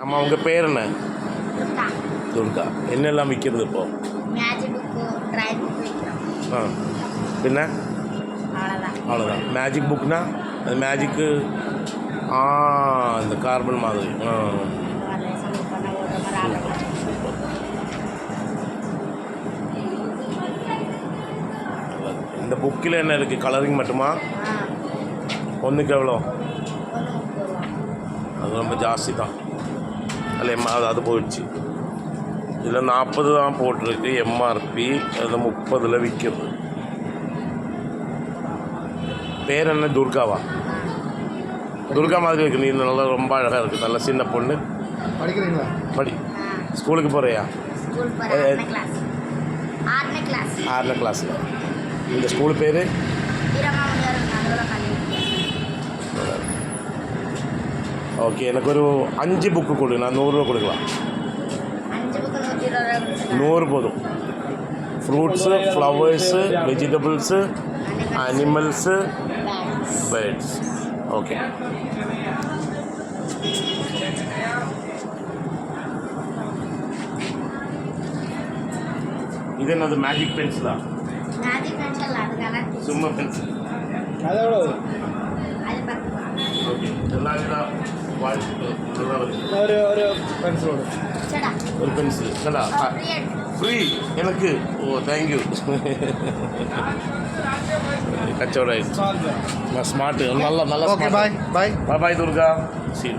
அம்மா உங்கள் பேர் என்ன? துர்கா. என்னெல்லாம் விற்கிறது இப்போ? ஆ. பின்ன? அவ்வளோதான் மேஜிக் புக்னா அது மேஜிக்கு ஆ இந்த கார்பன் மாதிரி. ஆ. இந்த புக்கில் என்ன இருக்குது கலரிங் மட்டுமா? ஒன்றுக்கு எவ்வளோ? அது ரொம்ப ஜாஸ்தி தான். அதில் எம் அது அது போயிடுச்சு. இதில் நாற்பது தான் போட்டிருக்கு எம்ஆர்பி அதில் முப்பதில் விற்கிறது பேர் என்ன? துர்காவா? துர்கா மாதிரி இருக்கு நீ நல்லா ரொம்ப அழகாக இருக்குது நல்ல சின்ன பொண்ணு. படிக்கிறீங்களா? படி. ஸ்கூலுக்கு போகிறியா ஆறின கிளாஸில் இந்த ஸ்கூல் பேர்? ஓகே எனக்கு ஒரு அஞ்சு புக்கு கொடு நான் நூறுரூவா கொடுக்கலாம் அஞ்சு புக்கு நூற்றி இருபது ரூபா கொடுத்துருக்காங்க. நூறு போதும் fruits flowers vegetables animals Bags. Birds okay இது என்னது மேஜிக் பென்சிலா மேஜிக் பென்சில் அது கலர் சும்மா பென்சில் அது எவ்வளோ அது பத்து ரூபா ஓகே எல்லா ഒരു ഒരു പെൻസിലോട് ഒരു പെൻസിൽ കണ്ടാ ഫ്രീ എനിക്ക്. ഓ താങ്ക് യു കച്ചവടമായിരുന്നു. സ്മാർട്ട് നല്ല നല്ല ബൈ ബൈ ബൈ ദുർഗ. ശരി